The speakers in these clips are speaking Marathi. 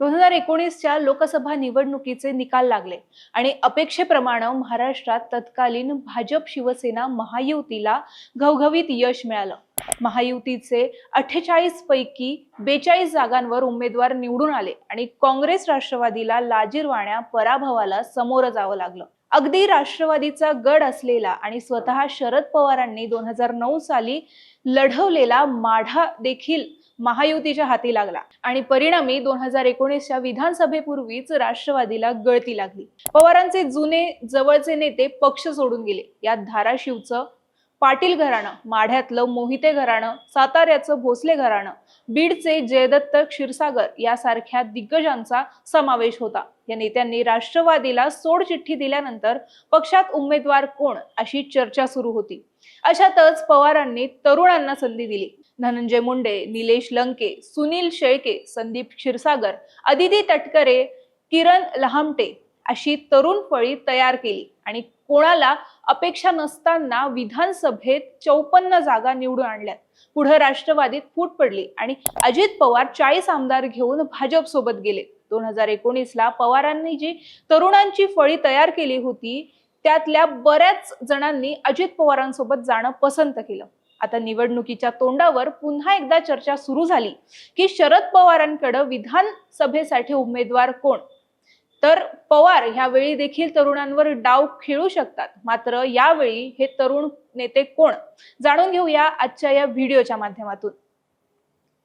दोन हजार एकोणीसच्या लोकसभा निवडणुकीचे निकाल लागले आणि अपेक्षेप्रमाणे महाराष्ट्रात तत्कालीन भाजप शिवसेना महायुतीला घवघवीत यश मिळालं. महायुतीचे अठ्ठेचाळीस पैकी बेचाळीस जागांवर उमेदवार निवडून आले आणि काँग्रेस राष्ट्रवादीला लाजीरवाण्या पराभवाला समोरं जावं लागलं. अगदी राष्ट्रवादीचा गड असलेला आणि स्वतः शरद पवारांनी दोन हजार नऊ साली लढवलेला माढा देखील महायुतीच्या हाती लागला. आणि परिणामी दोन हजार एकोणीसच्या विधानसभेपूर्वीच राष्ट्रवादीला गळती लागली. पवारांचे जुने जवळचे नेते पक्ष सोडून गेले. यात धाराशिवचं पाटील घराणं माढ्यातलं मोहिते घराणं साताऱ्याचं भोसले घराणं बीडचे जयदत्त क्षीरसागर यासारख्या दिग्गजांचा समावेश होता. या नेत्यांनी राष्ट्रवादीला सोडचिठ्ठी दिल्यानंतर पक्षात उमेदवार कोण अशी चर्चा सुरू होती. अशातच पवारांनी तरुणांना संधी दिली. धनंजय मुंडे निलेश लंके सुनील शेळके संदीप क्षीरसागर अदिती तटकरे किरण लहामटे अशी तरुण फळी तयार केली. आणि कोणाला अपेक्षा नसताना विधानसभेत चौपन्न जागा निवडून आणल्यात. पुढे राष्ट्रवादीत फूट पडली आणि अजित पवार चाळीस आमदार घेऊन भाजप सोबत गेले. दोन हजार एकोणीसला पवारांनी जी तरुणांची फळी तयार केली होती त्यातल्या बऱ्याच जणांनी अजित पवारांसोबत जाणं पसंत केलं. आता निवडणुकीच्या तोंडावर पुन्हा एकदा चर्चा सुरू झाली की शरद पवारांकडे विधानसभेसाठी उमेदवार कोण? तर पवार ह्यावेळी देखील तरुणांवर डाव खेळू शकतात. मात्र यावेळी हे तरुण नेते कोण? जाणून घेऊया आजच्या या व्हिडिओच्या माध्यमातून.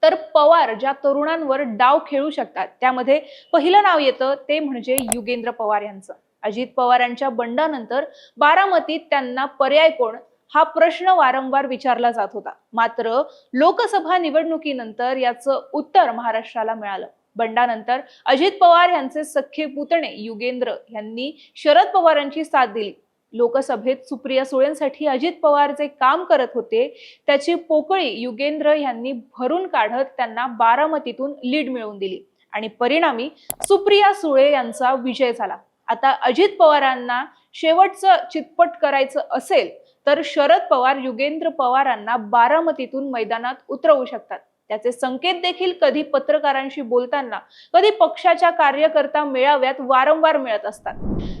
तर पवार ज्या तरुणांवर डाव खेळू शकतात त्यामध्ये पहिलं नाव येतं ते म्हणजे युगेंद्र पवार यांचं. अजित पवारांच्या बंडानंतर बारामतीत त्यांना पर्याय कोण? हा प्रश्न वारंवार विचारला जात होता. मात्र लोकसभा निवडणुकीनंतर याचं उत्तर महाराष्ट्राला मिळालं. बंडानंतर अजित पवार यांचे सख्खे पुतणे युगेंद्र यांनी शरद पवारांची साथ दिली. लोकसभेत सुप्रिया सुळेंसाठी अजित पवार जे काम करत होते त्याची पोकळी युगेंद्र यांनी भरून काढत त्यांना बारामतीतून लीड मिळवून दिली. आणि परिणामी सुप्रिया सुळे यांचा विजय झाला. आता अजित पवारांना शेवटचं चितपट करायचं असेल तर शरद पवार युगेंद्र पवारांना बारामतीतून मैदानात उतरवू शकतात. त्याचे संकेत देखील कधी पत्रकारांशी बोलताना कधी पक्षाच्या कार्यकर्ता मेळाव्यात वारंवार मिळत असतात.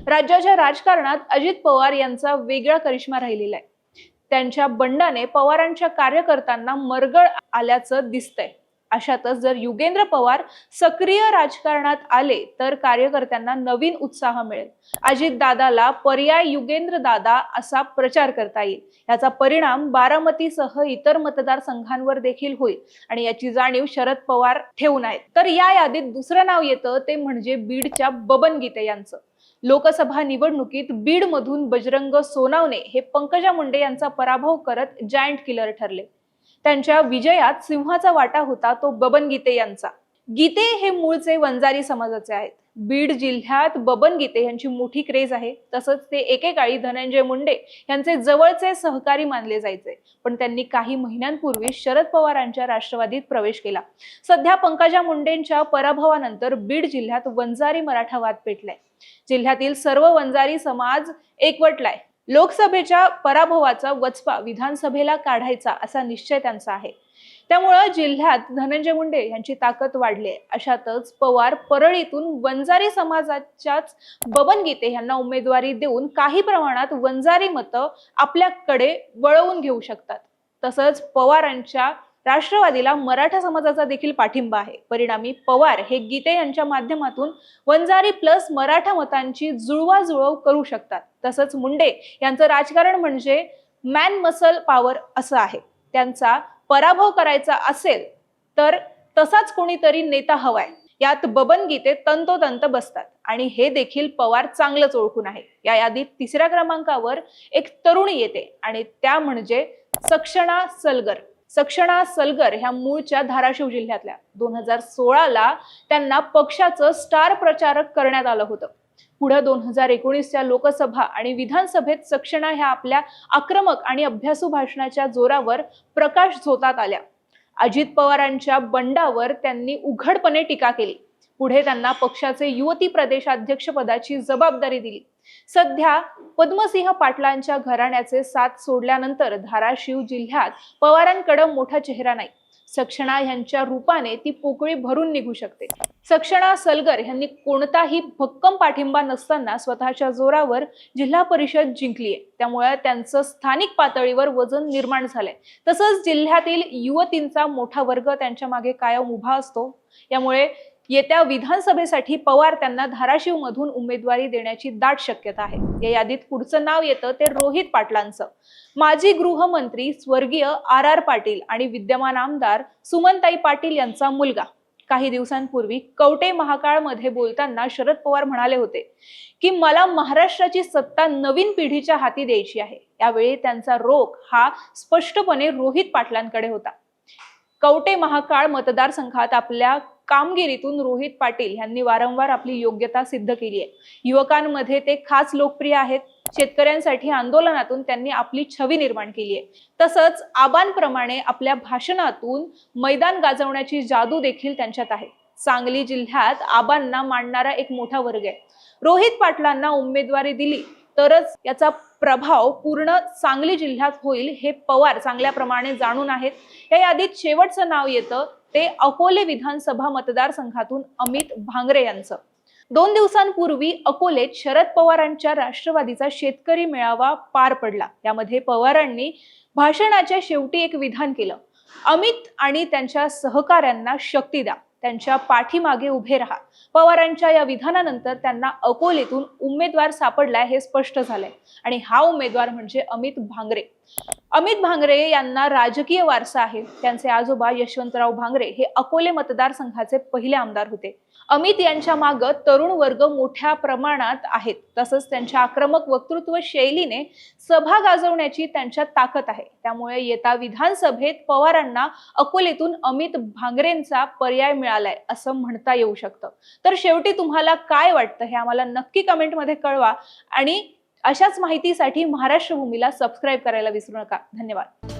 राज्याच्या राजकारणात अजित पवार यांचा वेगळा करिश्मा राहिलेला आहे. त्यांच्या बंडाने पवारांच्या कार्यकर्त्यांना मरगळ आल्याचं दिसतंय. अशातच जर युगेंद्र पवार सक्रिय राजकारणात आले तर कार्यकर्त्यांना नवीन उत्साह मिळेल. अजित दादाला पर्याय युगेंद्र दादा असा प्रचार करता येईल. याचा परिणाम बारामतीसह इतर मतदारसंघांवर देखील होईल आणि याची जाणीव शरद पवार ठेवून आहेत. तर या यादीत दुसरं नाव येतं ते म्हणजे बीडच्या बबन गीते यांचं. लोकसभा निवडणुकीत बीडमधून बजरंग सोनावणे हे पंकजा मुंडे यांचा पराभव करत जायंट किलर ठरले. त्यांच्या विजयात सिंहाचा वाटा होता तो बबन गीते यांचा. गीते हे मूळचे वंजारी समाजाचे आहेत. बीड जिल्ह्यात बबन गीते यांची मोठी क्रेज आहे. तसंच ते एकेकाळी धनंजय मुंडे यांचे जवळचे सहकारी मानले जायचे. पण त्यांनी काही महिन्यांपूर्वी शरद पवारांच्या राष्ट्रवादीत प्रवेश केला. सध्या पंकजा मुंडेंच्या पराभवानंतर बीड जिल्ह्यात वंजारी मराठा वाद पेटलाय. जिल्ह्यातील सर्व वंजारी समाज एकवटलाय. लोकसभेच्या पराभवाचा वचपा विधानसभेला काढायचा असा निश्चय त्यांचा आहे. त्यामुळं जिल्ह्यात धनंजय मुंडे यांची ताकद वाढली आहे. अशातच पवार परळीतून वंजारी समाजाच्याच बबन गीते यांना उमेदवारी देऊन काही प्रमाणात वंजारी मतं आपल्याकडे वळवून घेऊ शकतात. तसंच पवारांच्या राष्ट्रवादीला मराठा समाजाचा देखील पाठिंबा आहे. परिणामी पवार हे गीते यांच्या माध्यमातून वंजारी प्लस मराठा मतांची जुळवाजुळव करू शकतात. तसंच मुंडे यांचं राजकारण म्हणजे मॅन मसल पॉवर असं आहे. त्यांचा पराभव करायचा असेल तर तसाच कोणीतरी नेता हवाय. यात बबन गीते तंतोतंत बसतात आणि हे देखील पवार चांगलंच ओळखून आहे. या यादीत तिसऱ्या क्रमांकावर एक तरुणी येते आणि त्या म्हणजे सक्षणा सलगर. सक्षणा सलगर ह्या मूळच्या धाराशिव जिल्ह्यातल्या. दोन हजार सोळाला त्यांना पक्षाचं स्टार प्रचारक करण्यात आलं होतं. पुढे दोन हजार एकोणीसच्या लोकसभा आणि विधानसभेत सक्षणा ह्या आपल्या आक्रमक आणि अभ्यासू भाषणाच्या जोरावर प्रकाश झोतात आल्या. अजित पवारांच्या बंडावर त्यांनी उघडपणे टीका केली. पुढे त्यांना पक्षाचे युवती प्रदेशाध्यक्ष पदाची जबाबदारी दिली. सध्या पद्मसिंह पाटलांच्या घराण्याचे साथ सोडल्यानंतर धाराशिव जिल्ह्यात पवारांकडे मोठा चेहरा नाही. सक्षणा यांच्या रूपाने ती पोकळी भरून निघू शकते. सक्षणा सलगर यांनी कोणताही भक्कम पाठिंबा नसताना स्वतःच्या जोरावर जिल्हा परिषद जिंकली आहे त्यामुळे त्यांचं स्थानिक पातळीवर वजन निर्माण झालंय. तसंच जिल्ह्यातील युवतींचा मोठा वर्ग त्यांच्या मागे कायम उभा असतो. यामुळे येत्या विधानसभेसाठी पवार त्यांना धाराशिव मधून उमेदवारी देण्याची दाट शक्यता आहे. या यादीत पुढचं नाव येतं ते रोहित पाटलांचं. माजी गृहमंत्री स्वर्गीय आर आर पाटील आणि विद्यमान आमदार सुमनताई पाटील यांचा मुलगा. काही दिवसांपूर्वी कवटे महाकाळमध्ये बोलताना शरद पवार म्हणाले होते की मला महाराष्ट्राची सत्ता नवीन पिढीच्या हाती द्यायची आहे. यावेळी त्यांचा रोख हा स्पष्टपणे रोहित पाटलांकडे होता. कवटे महाकाळ मतदारसंघात आपल्या कामगिरीतून रोहित पाटील यांनी वारंवार आपली योग्यता सिद्ध केली आहे. युवकांमध्ये ते खास लोकप्रिय आहेत. शेतकऱ्यांसाठी आंदोलनातून त्यांनी आपली छवी निर्माण केली आहे. तसंच आबांप्रमाणे आपल्या भाषणातून मैदान गाजवण्याची जादू देखील त्यांच्यात आहे. सांगली जिल्ह्यात आबांना मांडणारा एक मोठा वर्ग आहे. रोहित पाटलांना उमेदवारी दिली तरच याचा प्रभाव पूर्ण सांगली जिल्ह्यात होईल हे पवार चांगल्या प्रमाणे जाणून आहेत. या यादीत शेवटचं नाव येतं. ते अकोले विधानसभा मतदारसंघातून अमित भांगरे यांचं. दोन दिवसांपूर्वी अकोलेत शरद पवारांच्या राष्ट्रवादीचा शेतकरी मेळावा पार पडला. यामध्ये पवारांनी भाषणाच्या शेवटी एक विधान केलं. अमित आणि त्यांच्या सहकाऱ्यांना शक्ती द्या. त्यांच्या पाठीमागे उभे राहा. पवारांच्या या विधानानंतर त्यांना अकोलेतून उमेदवार सापडलाय हे स्पष्ट झालंय. आणि हा उमेदवार म्हणजे अमित भांगरे. अमित भांगरे यांना राजकीय वारसा आहे. त्यांचे आजोबा यशवंतराव भांगरे हे अकोले मतदारसंघाचे पहिले आमदार होते. अमित यांच्या माग तरुण वर्ग मोठ्या प्रमाणात आहेत. तसंच त्यांच्या आक्रमक वक्तृत्व शैलीने सभा गाजवण्याची त्यांच्या ताकद आहे. त्यामुळे येता विधानसभेत पवारांना अकोलेतून अमित भांगरेंचा पर्याय मिळालाय असं म्हणता येऊ शकतं. तर शेवटी तुम्हाला काय वाटतं हे आम्हाला नक्की कमेंटमध्ये कळवा आणि अशाच माहितीसाठी महाराष्ट्र भूमीला सबस्क्राईब करायला विसरू नका. धन्यवाद.